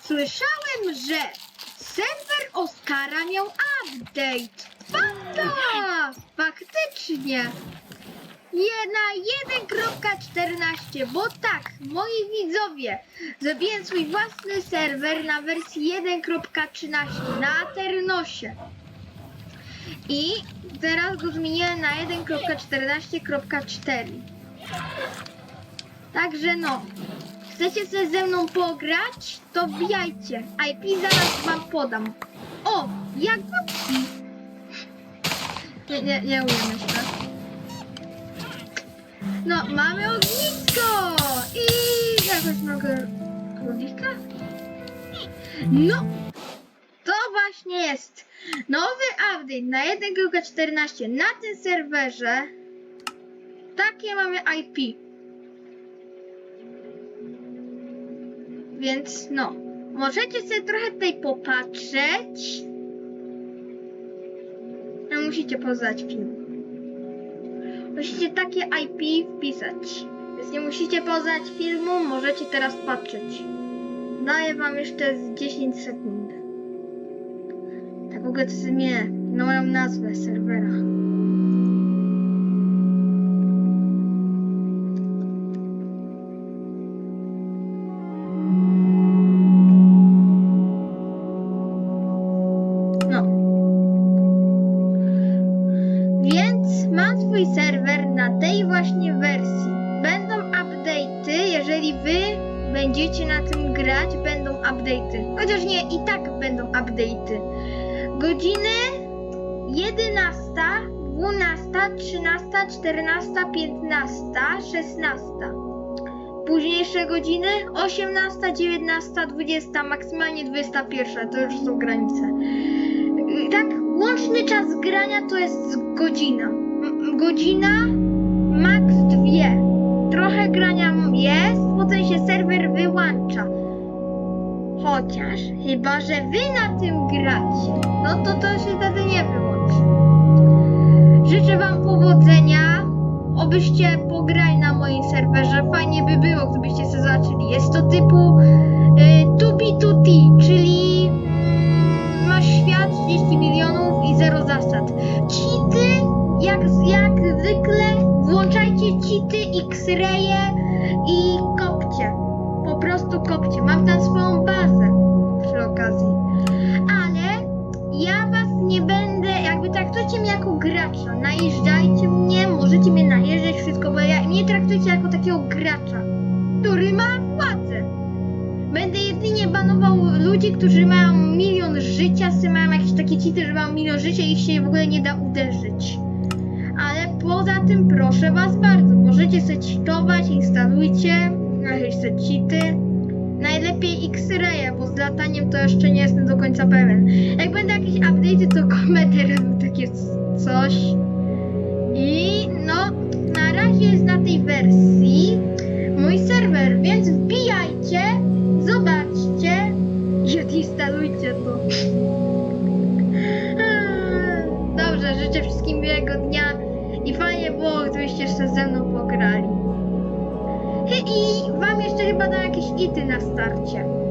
Słyszałem, że serwer Oskara miał update. Fanta! Faktycznie. Na 1.14, bo tak, moi widzowie, zrobiłem swój własny serwer na wersji 1.13 na Aternosie. I teraz go zmieniłem na 1.14.4. Także no, chcecie sobie ze mną pograć, to wbijajcie. IP zaraz wam podam. O, jagódki. Nie, nie, nie umiem jeszcze. No, mamy ognisko! I jakoś mogę... Królika? No! To właśnie jest nowy update na 1.14 na tym serwerze. Takie mamy IP. Więc no, możecie sobie trochę tutaj popatrzeć. No musicie poznać film. Musicie takie IP wpisać. Więc nie musicie poznać filmu, możecie teraz patrzeć. Daję wam jeszcze z 10 sekund. Tak w ogóle zmienię moją nazwę serwera. Będziecie na tym grać, będą update'y. Chociaż nie, i tak będą update'y. Godziny 11, 12, 13, 14, 15, 16. Późniejsze godziny 18, 19, 20, maksymalnie 21. To już są granice. Tak, łączny czas grania to jest godzina. Godzina, max dwie. Trochę grania jest, potem się. Chociaż, chyba że wy na tym gracie, no to to się wtedy nie wyłączy. Życzę wam powodzenia. Obyście pograli na moim serwerze. Fajnie by było, gdybyście się zaczęli. Jest to typu y, tubi tuti, czyli masz świat 30 milionów i zero zasad. Cheaty, jak, jak zwykle, włączajcie cheaty, x-raye i kopcie. Po prostu kopcie. Mam tam swoją bazę przy okazji. Ale ja was nie będę, jakby traktujcie mnie jako gracza. Najeżdżajcie mnie, możecie mnie najeżdżać, wszystko, bo ja, nie traktujcie jako takiego gracza, który ma władzę. Będę jedynie banował ludzi, którzy mają milion życia, sy mają jakieś takie cheaty, że mają milion życia i ich się w ogóle nie da uderzyć. Ale poza tym proszę was bardzo, możecie sobie cheatować, instalujcie jakieś sobie cheaty. Najlepiej X-Raya, bo z lataniem to jeszcze nie jestem do końca pewien. Jak będą jakieś update'y, to komentarz takie coś. I no, na razie jest na tej wersji pograli. I wam jeszcze